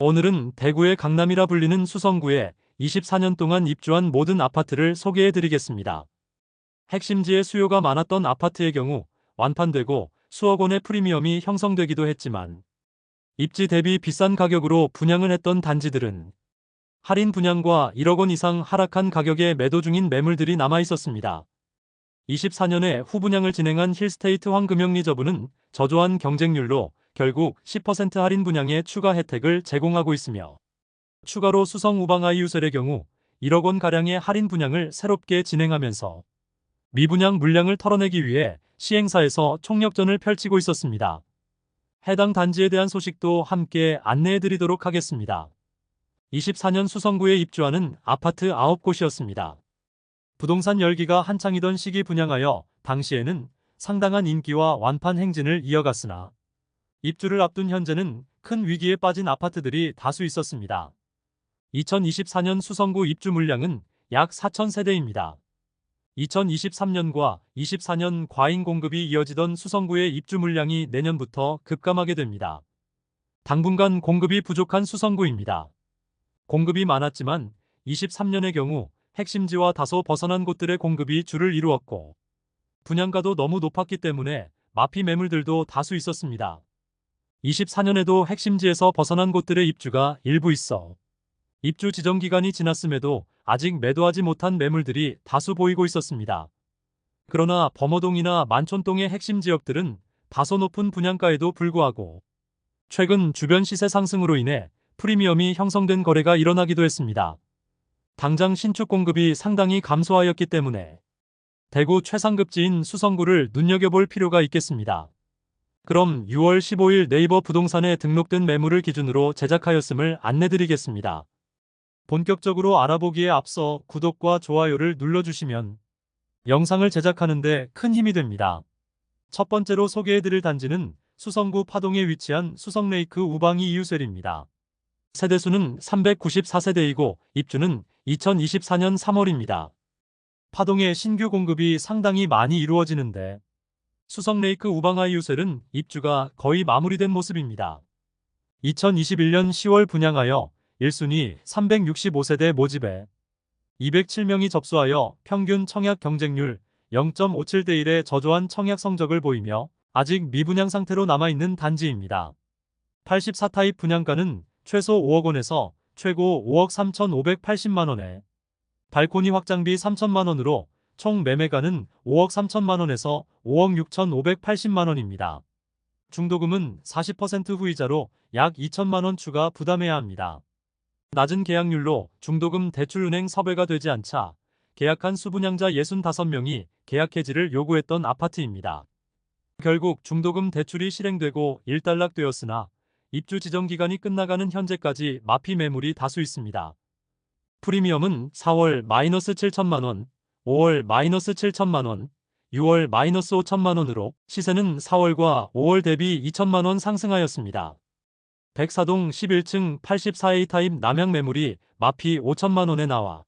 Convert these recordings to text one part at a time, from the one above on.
오늘은 대구의 강남이라 불리는 수성구에 24년 동안 입주한 모든 아파트를 소개해 드리겠습니다. 핵심지에 수요가 많았던 아파트의 경우 완판되고 수억 원의 프리미엄이 형성되기도 했지만 입지 대비 비싼 가격으로 분양을 했던 단지들은 할인 분양과 1억 원 이상 하락한 가격에 매도 중인 매물들이 남아 있었습니다. 24년에 후분양을 진행한 힐스테이트 황금영 리저브는 저조한 경쟁률로 결국 10% 할인 분양의 추가 혜택을 제공하고 있으며 추가로 수성 우방 아이 유셀의 경우 1억 원가량의 할인 분양을 새롭게 진행하면서 미분양 물량을 털어내기 위해 시행사에서 총력전을 펼치고 있었습니다. 해당 단지에 대한 소식도 함께 안내해 드리도록 하겠습니다. 24년 수성구에 입주하는 아파트 9곳이었습니다. 부동산 열기가 한창이던 시기 분양하여 당시에는 상당한 인기와 완판 행진을 이어갔으나 입주를 앞둔 현재는 큰 위기에 빠진 아파트들이 다수 있었습니다. 2024년 수성구 입주 물량은 약 4,000세대입니다. 2023년과 24년 과잉 공급이 이어지던 수성구의 입주 물량이 내년부터 급감하게 됩니다. 당분간 공급이 부족한 수성구입니다. 공급이 많았지만 23년의 경우 핵심지와 다소 벗어난 곳들의 공급이 줄을 이루었고 분양가도 너무 높았기 때문에 마피 매물들도 다수 있었습니다. 24년에도 핵심지에서 벗어난 곳들의 입주가 일부 있어 입주 지정 기간이 지났음에도 아직 매도하지 못한 매물들이 다수 보이고 있었습니다. 그러나 범어동이나 만촌동의 핵심 지역들은 다소 높은 분양가에도 불구하고 최근 주변 시세 상승으로 인해 프리미엄이 형성된 거래가 일어나기도 했습니다. 당장 신축 공급이 상당히 감소하였기 때문에 대구 최상급지인 수성구를 눈여겨볼 필요가 있겠습니다. 그럼 6월 15일 네이버 부동산에 등록된 매물을 기준으로 제작하였음을 안내드리겠습니다. 본격적으로 알아보기에 앞서 구독과 좋아요를 눌러주시면 영상을 제작하는데 큰 힘이 됩니다. 첫 번째로 소개해드릴 단지는 수성구 파동에 위치한 수성레이크 우방이 이유셀입니다. 세대수는 394세대이고 입주는 2024년 3월입니다. 파동에 신규 공급이 상당히 많이 이루어지는데 수성레이크 우방아이 유셀은 입주가 거의 마무리된 모습입니다. 2021년 10월 분양하여 1순위 365세대 모집에 207명이 접수하여 평균 청약 경쟁률 0.57대 1의 저조한 청약 성적을 보이며 아직 미분양 상태로 남아있는 단지입니다. 84타입 분양가는 최소 5억 원에서 최고 5억 3,580만 원에 발코니 확장비 3천만 원으로 총 매매가는 5억 3천만 원에서 5억 6,580만 원입니다. 중도금은 40% 후이자로 약 2천만 원 추가 부담해야 합니다. 낮은 계약률로 중도금 대출은행 섭외가 되지 않자 계약한 수분양자 65명이 계약 해지를 요구했던 아파트입니다. 결국 중도금 대출이 실행되고 일단락되었으나 입주 지정 기간이 끝나가는 현재까지 마피 매물이 다수 있습니다. 프리미엄은 4월 마이너스 7천만 원, 5월 마이너스 7천만 원, 6월 마이너스 5천만 원으로 시세는 4월과 5월 대비 2천만 원 상승하였습니다. 백사동 11층 84A 타입 남양 매물이 마피 5천만 원에 나와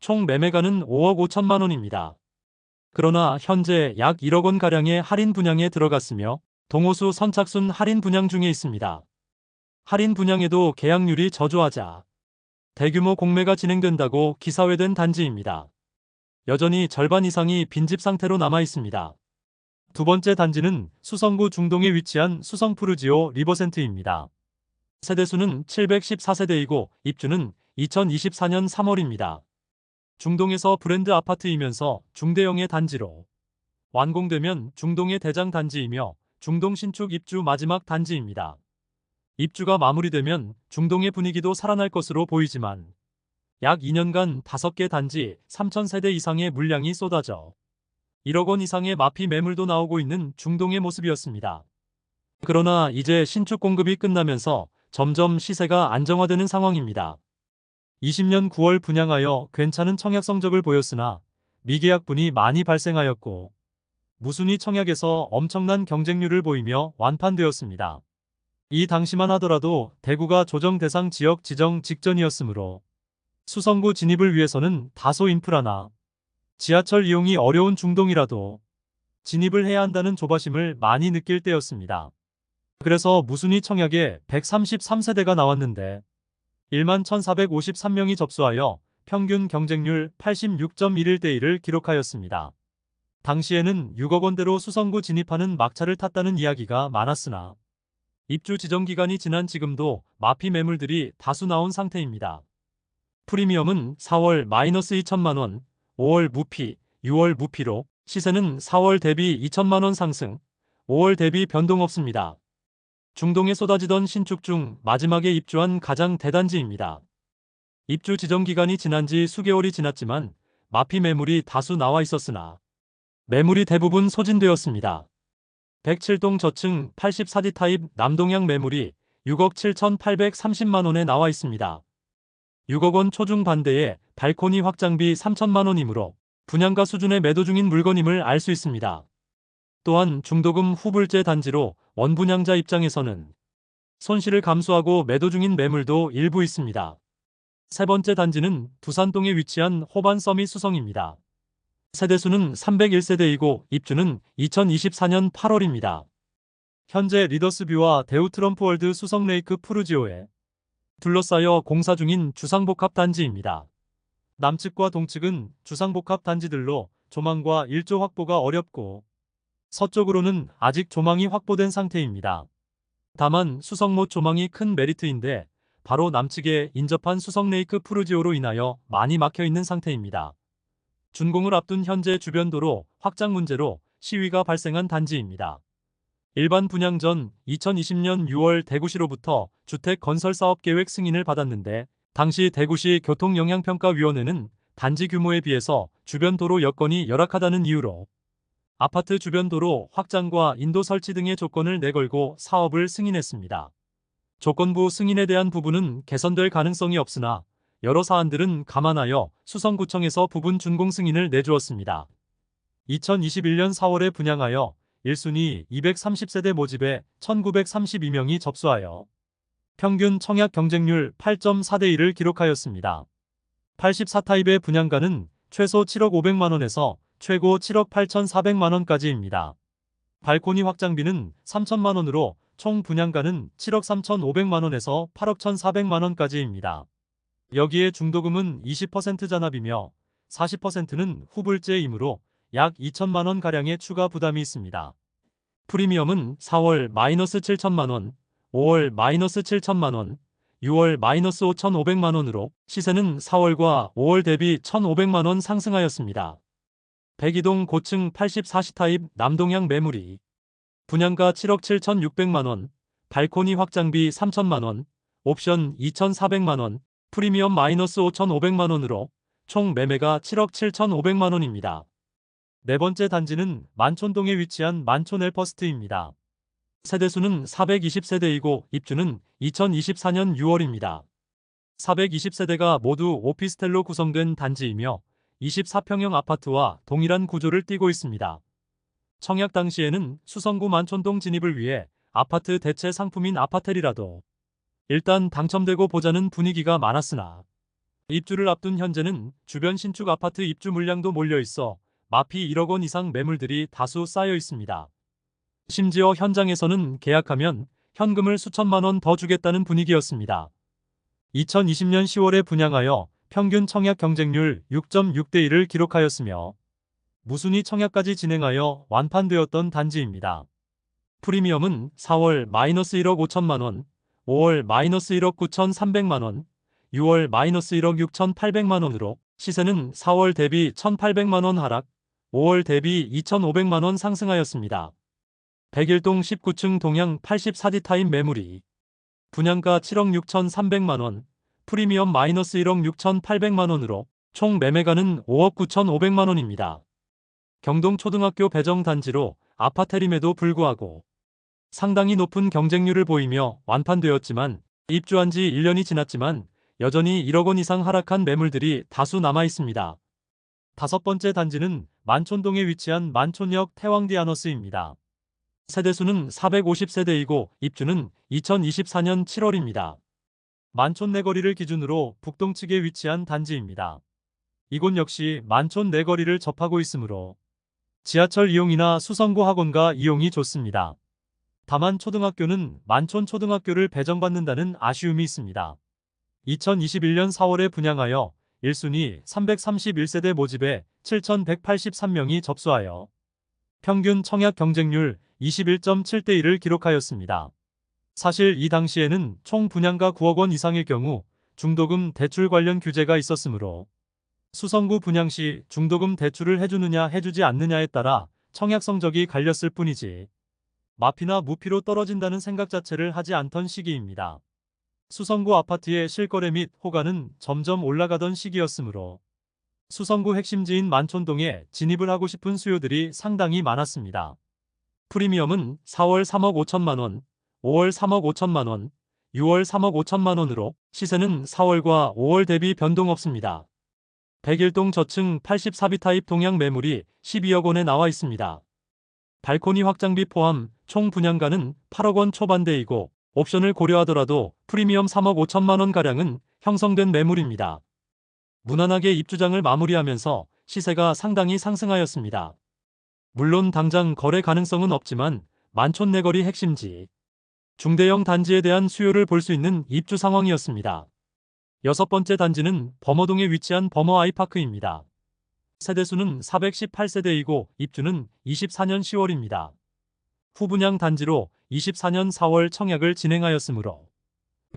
총 매매가는 5억 5천만 원입니다. 그러나 현재 약 1억 원 가량의 할인 분양에 들어갔으며 동호수 선착순 할인 분양 중에 있습니다. 할인 분양에도 계약률이 저조하자 대규모 공매가 진행된다고 기사회된 단지입니다. 여전히 절반 이상이 빈집 상태로 남아 있습니다. 두 번째 단지는 수성구 중동에 위치한 수성푸르지오 리버센트입니다. 세대수는 714세대이고 입주는 2024년 3월입니다. 중동에서 브랜드 아파트이면서 중대형의 단지로 완공되면 중동의 대장 단지이며 중동 신축 입주 마지막 단지입니다. 입주가 마무리되면 중동의 분위기도 살아날 것으로 보이지만 약 2년간 5개 단지 3,000세대 이상의 물량이 쏟아져 1억 원 이상의 마피 매물도 나오고 있는 중동의 모습이었습니다. 그러나 이제 신축 공급이 끝나면서 점점 시세가 안정화되는 상황입니다. 20년 9월 분양하여 괜찮은 청약 성적을 보였으나 미계약분이 많이 발생하였고 무순위 청약에서 엄청난 경쟁률을 보이며 완판되었습니다. 이 당시만 하더라도 대구가 조정 대상 지역 지정 직전이었으므로 수성구 진입을 위해서는 다소 인프라나 지하철 이용이 어려운 중동이라도 진입을 해야 한다는 조바심을 많이 느낄 때였습니다. 그래서 무순위 청약에 133세대가 나왔는데 1만 1453명이 접수하여 평균 경쟁률 86.11대 1을 기록하였습니다. 당시에는 6억 원대로 수성구 진입하는 막차를 탔다는 이야기가 많았으나 입주 지정 기간이 지난 지금도 마피 매물들이 다수 나온 상태입니다. 프리미엄은 4월 마이너스 2천만 원, 5월 무피, 6월 무피로 시세는 4월 대비 2천만 원 상승, 5월 대비 변동 없습니다. 중동에 쏟아지던 신축 중 마지막에 입주한 가장 대단지입니다. 입주 지정 기간이 지난 지 수개월이 지났지만 마피 매물이 다수 나와 있었으나 매물이 대부분 소진되었습니다. 107동 저층 84D 타입 남동향 매물이 6억 7,830만 원에 나와 있습니다. 6억 원 초중 반대에 발코니 확장비 3천만 원이므로 분양가 수준의 매도 중인 물건임을 알 수 있습니다. 또한 중도금 후불제 단지로 원분양자 입장에서는 손실을 감수하고 매도 중인 매물도 일부 있습니다. 세 번째 단지는 두산동에 위치한 호반 서밋 수성입니다. 세대수는 301세대이고 입주는 2024년 8월입니다. 현재 리더스뷰와 대우 트럼프월드 수성레이크 푸르지오에 둘러싸여 공사 중인 주상복합 단지입니다. 남측과 동측은 주상복합 단지들로 조망과 일조 확보가 어렵고 서쪽으로는 아직 조망이 확보된 상태입니다. 다만 수성못 조망이 큰 메리트인데 바로 남측에 인접한 수성레이크 푸르지오로 인하여 많이 막혀 있는 상태입니다. 준공을 앞둔 현재 주변 도로 확장 문제로 시위가 발생한 단지입니다. 일반 분양 전 2020년 6월 대구시로부터 주택 건설 사업 계획 승인을 받았는데 당시 대구시 교통영향평가위원회는 단지 규모에 비해서 주변 도로 여건이 열악하다는 이유로 아파트 주변 도로 확장과 인도 설치 등의 조건을 내걸고 사업을 승인했습니다. 조건부 승인에 대한 부분은 개선될 가능성이 없으나 여러 사안들은 감안하여 수성구청에서 부분 준공 승인을 내주었습니다. 2021년 4월에 분양하여 1순위 230세대 모집에 1932명이 접수하여 평균 청약 경쟁률 8.4대 1을 기록하였습니다. 84타입의 분양가는 최소 7억 500만원에서 최고 7억 8,400만원까지입니다. 발코니 확장비는 3천만원으로 총 분양가는 7억 3,500만원에서 8억 1,400만원까지입니다. 여기에 중도금은 20% 잔압이며 40%는 후불제이므로 약 2천만원 가량의 추가 부담이 있습니다. 프리미엄은 4월 마이너스 7천만원, 5월 마이너스 7천만원, 6월 마이너스 5,500만원으로 시세는 4월과 5월 대비 1,500만원 상승하였습니다. 백이동 고층 84시 타입 남동향 매물이 분양가 7억 7,600만원, 발코니 확장비 3천만원, 옵션 2,400만원, 프리미엄 마이너스 5,500만원으로 총 매매가 7억 7,500만원입니다. 네 번째 단지는 만촌동에 위치한 만촌 엘퍼스트입니다. 세대수는 420세대이고 입주는 2024년 6월입니다. 420세대가 모두 오피스텔로 구성된 단지이며 24평형 아파트와 동일한 구조를 띠고 있습니다. 청약 당시에는 수성구 만촌동 진입을 위해 아파트 대체 상품인 아파텔이라도 일단 당첨되고 보자는 분위기가 많았으나 입주를 앞둔 현재는 주변 신축 아파트 입주 물량도 몰려 있어 마피 1억 원 이상 매물들이 다수 쌓여 있습니다. 심지어 현장에서는 계약하면 현금을 수천만 원 더 주겠다는 분위기였습니다. 2020년 10월에 분양하여 평균 청약 경쟁률 6.6대 1을 기록하였으며 무순위 청약까지 진행하여 완판되었던 단지입니다. 프리미엄은 4월 마이너스 1억 5천만 원, 5월 마이너스 1억 9천3백만 원, 6월 마이너스 1억 6천 8백만 원으로 시세는 4월 대비 1,800만 원 하락, 5월 대비 2,500만 원 상승하였습니다. 백일동 19층 동양 84D 타임 매물이 분양가 7억 6천3백만 원, 프리미엄 마이너스 1억 6천8백만 원으로 총 매매가는 5억 9천5백만 원입니다. 경동초등학교 배정 단지로 아파텔임에도 불구하고 상당히 높은 경쟁률을 보이며 완판되었지만 입주한 지 1년이 지났지만 여전히 1억 원 이상 하락한 매물들이 다수 남아 있습니다. 다섯 번째 단지는 만촌동에 위치한 만촌역 태왕디아너스입니다. 세대수는 450세대이고 입주는 2024년 7월입니다. 만촌 내거리를 기준으로 북동측에 위치한 단지입니다. 이곳 역시 만촌 내거리를 접하고 있으므로 지하철 이용이나 수성고 학원가 이용이 좋습니다. 다만 초등학교는 만촌 초등학교를 배정받는다는 아쉬움이 있습니다. 2021년 4월에 분양하여 1순위 331세대 모집에 7,183명이 접수하여 평균 청약 경쟁률 21.7대 1을 기록하였습니다. 사실 이 당시에는 총 분양가 9억 원 이상일 경우 중도금 대출 관련 규제가 있었으므로 수성구 분양 시 중도금 대출을 해주느냐 해주지 않느냐에 따라 청약 성적이 갈렸을 뿐이지 마피나 무피로 떨어진다는 생각 자체를 하지 않던 시기입니다. 수성구 아파트의 실거래 및 호가는 점점 올라가던 시기였으므로 수성구 핵심지인 만촌동에 진입을 하고 싶은 수요들이 상당히 많았습니다. 프리미엄은 4월 3억 5천만 원, 5월 3억 5천만 원, 6월 3억 5천만 원으로 시세는 4월과 5월 대비 변동 없습니다. 101동 저층 84비 타입 동양 매물이 12억 원에 나와 있습니다. 발코니 확장비 포함 총 분양가는 8억 원 초반대이고 옵션을 고려하더라도 프리미엄 3억 5천만 원 가량은 형성된 매물입니다. 무난하게 입주장을 마무리하면서 시세가 상당히 상승하였습니다. 물론 당장 거래 가능성은 없지만 만촌 내거리 핵심지 중대형 단지에 대한 수요를 볼 수 있는 입주 상황이었습니다. 여섯 번째 단지는 범어동에 위치한 범어 아이파크입니다. 세대수는 418세대이고 입주는 24년 10월입니다. 후분양 단지로 24년 4월 청약을 진행하였으므로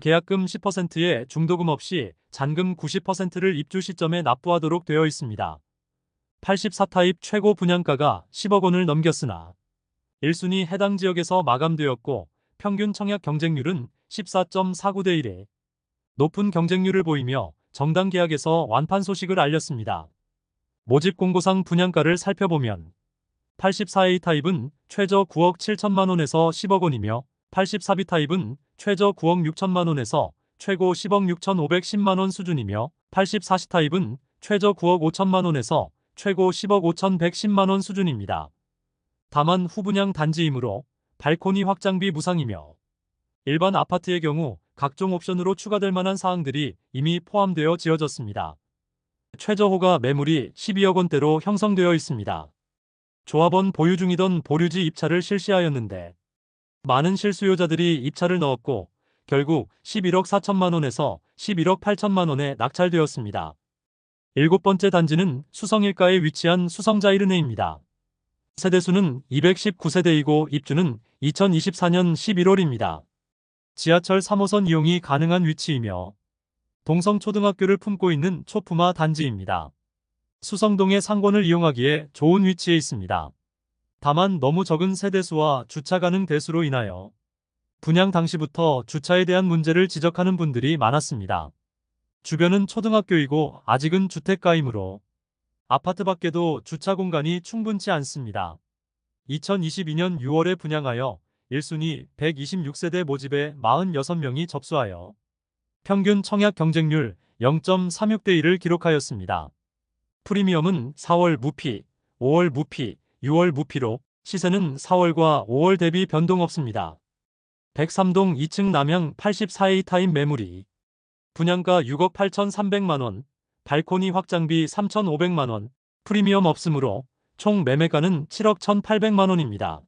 계약금 10%에 중도금 없이 잔금 90%를 입주 시점에 납부하도록 되어 있습니다. 84타입 최고 분양가가 10억 원을 넘겼으나 1순위 해당 지역에서 마감되었고 평균 청약 경쟁률은 14.49대 1에 높은 경쟁률을 보이며 정당 계약에서 완판 소식을 알렸습니다. 모집 공고상 분양가를 살펴보면 84A 타입은 최저 9억 7천만 원에서 10억 원이며 84B 타입은 최저 9억 6천만 원에서 최고 10억 6천510만 원 수준이며 84C 타입은 최저 9억 5천만 원에서 최고 10억 5천110만 원 수준입니다. 다만 후분양 단지이므로 발코니 확장비 무상이며 일반 아파트의 경우 각종 옵션으로 추가될 만한 사항들이 이미 포함되어 지어졌습니다. 최저호가 매물이 12억 원대로 형성되어 있습니다. 조합원 보유 중이던 보류지 입찰을 실시하였는데 많은 실수요자들이 입찰을 넣었고 결국 11억 4천만 원에서 11억 8천만 원에 낙찰되었습니다. 일곱 번째 단지는 수성일가에 위치한 수성자이르네입니다. 세대수는 219세대이고 입주는 2024년 11월입니다. 지하철 3호선 이용이 가능한 위치이며 동성초등학교를 품고 있는 초품화 단지입니다. 수성동의 상권을 이용하기에 좋은 위치에 있습니다. 다만 너무 적은 세대수와 주차 가능 대수로 인하여 분양 당시부터 주차에 대한 문제를 지적하는 분들이 많았습니다. 주변은 초등학교이고 아직은 주택가이므로 아파트 밖에도 주차 공간이 충분치 않습니다. 2022년 6월에 분양하여 1순위 126세대 모집에 46명이 접수하여 평균 청약 경쟁률 0.36대 1을 기록하였습니다. 프리미엄은 4월 무피, 5월 무피, 6월 무피로 시세는 4월과 5월 대비 변동 없습니다. 103동 2층 남양 84A 타임 매물이 분양가 6억 8,300만원, 발코니 확장비 3,500만원, 프리미엄 없으므로 총 매매가는 7억 1,800만원입니다.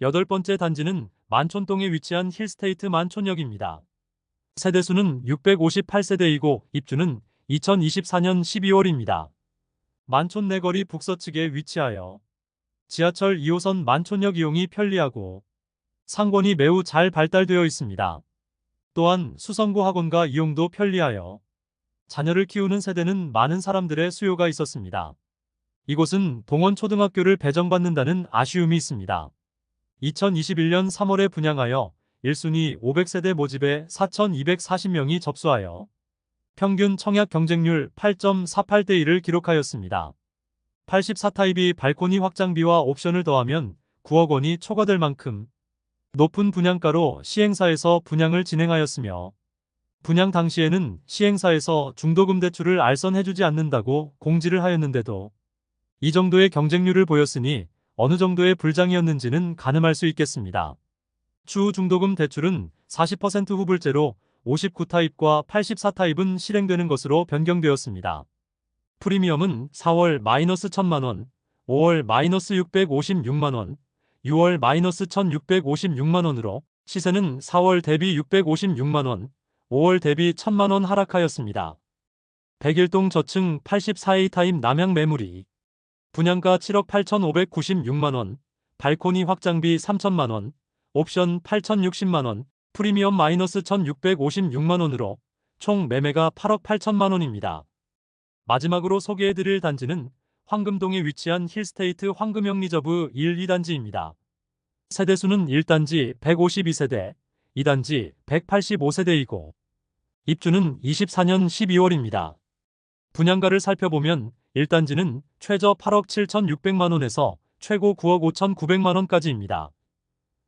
여덟 번째 단지는 만촌동에 위치한 힐스테이트 만촌역입니다. 세대수는 658세대이고 입주는 2024년 12월입니다. 만촌 내거리 북서측에 위치하여 지하철 2호선 만촌역 이용이 편리하고 상권이 매우 잘 발달되어 있습니다. 또한 수성구 학원과 이용도 편리하여 자녀를 키우는 세대는 많은 사람들의 수요가 있었습니다. 이곳은 동원초등학교를 배정받는다는 아쉬움이 있습니다. 2021년 3월에 분양하여 1순위 500세대 모집에 4,240명이 접수하여 평균 청약 경쟁률 8.48대 1을 기록하였습니다. 84타입이 발코니 확장비와 옵션을 더하면 9억 원이 초과될 만큼 높은 분양가로 시행사에서 분양을 진행하였으며 분양 당시에는 시행사에서 중도금 대출을 알선해주지 않는다고 공지를 하였는데도 이 정도의 경쟁률을 보였으니 어느 정도의 불장이었는지는 가늠할 수 있겠습니다. 추후 중도금 대출은 40% 후불제로 59타입과 84타입은 실행되는 것으로 변경되었습니다. 프리미엄은 4월 마이너스 1000만원, 5월 마이너스 656만원, 6월 마이너스 1656만원으로 시세는 4월 대비 656만원, 5월 대비 1000만원 하락하였습니다. 백일동 저층 84A 타입 남양 매물이 분양가 7억 8,596만원, 발코니 확장비 3천만원, 옵션 8,060만원, 프리미엄 마이너스 1,656만원으로 총 매매가 8억 8천만원입니다. 마지막으로 소개해드릴 단지는 황금동에 위치한 힐스테이트 황금형 리저브 1, 2단지입니다. 세대수는 1단지 152세대, 2단지 185세대이고 입주는 24년 12월입니다. 분양가를 살펴보면 1단지는 최저 8억 7,600만원에서 최고 9억 5,900만원까지입니다.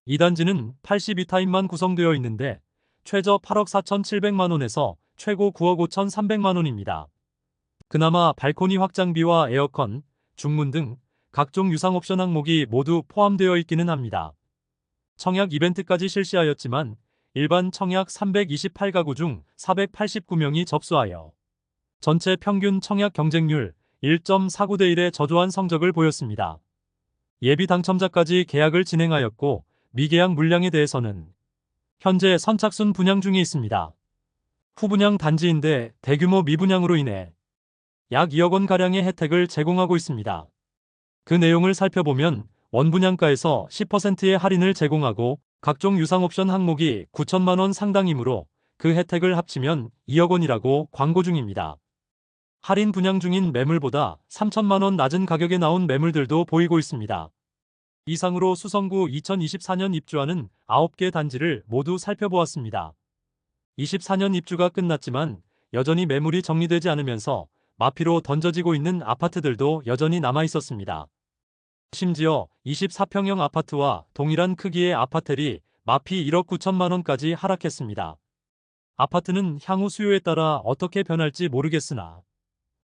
2단지는 82타입만 구성되어 있는데 최저 8억 4,700만원에서 최고 9억 5,300만원입니다. 그나마 발코니 확장비와 에어컨, 중문 등 각종 유상 옵션 항목이 모두 포함되어 있기는 합니다. 청약 이벤트까지 실시하였지만 일반 청약 328가구 중 489명이 접수하여 전체 평균 청약 경쟁률 1.49대 1의 저조한 성적을 보였습니다. 예비 당첨자까지 계약을 진행하였고 미계약 물량에 대해서는 현재 선착순 분양 중에 있습니다. 후분양 단지인데 대규모 미분양으로 인해 약 2억 원 가량의 혜택을 제공하고 있습니다. 그 내용을 살펴보면 원분양가에서 10%의 할인을 제공하고 각종 유상 옵션 항목이 9천만 원 상당이므로 그 혜택을 합치면 2억 원이라고 광고 중입니다. 할인 분양 중인 매물보다 3천만 원 낮은 가격에 나온 매물들도 보이고 있습니다. 이상으로 수성구 2024년 입주하는 9개 단지를 모두 살펴보았습니다. 24년 입주가 끝났지만 여전히 매물이 정리되지 않으면서 마피로 던져지고 있는 아파트들도 여전히 남아 있었습니다. 심지어 24평형 아파트와 동일한 크기의 아파텔이 마피 1억 9천만 원까지 하락했습니다. 아파트는 향후 수요에 따라 어떻게 변할지 모르겠으나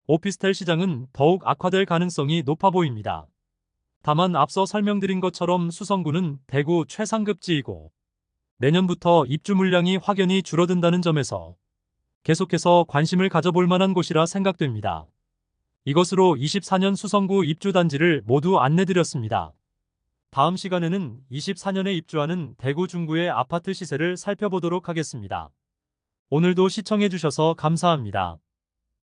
오피스텔 시장은 더욱 악화될 가능성이 높아 보입니다. 다만 앞서 설명드린 것처럼 수성구는 대구 최상급지이고 내년부터 입주 물량이 확연히 줄어든다는 점에서 계속해서 관심을 가져볼 만한 곳이라 생각됩니다. 이것으로 24년 수성구 입주 단지를 모두 안내드렸습니다. 다음 시간에는 24년에 입주하는 대구 중구의 아파트 시세를 살펴보도록 하겠습니다. 오늘도 시청해주셔서 감사합니다.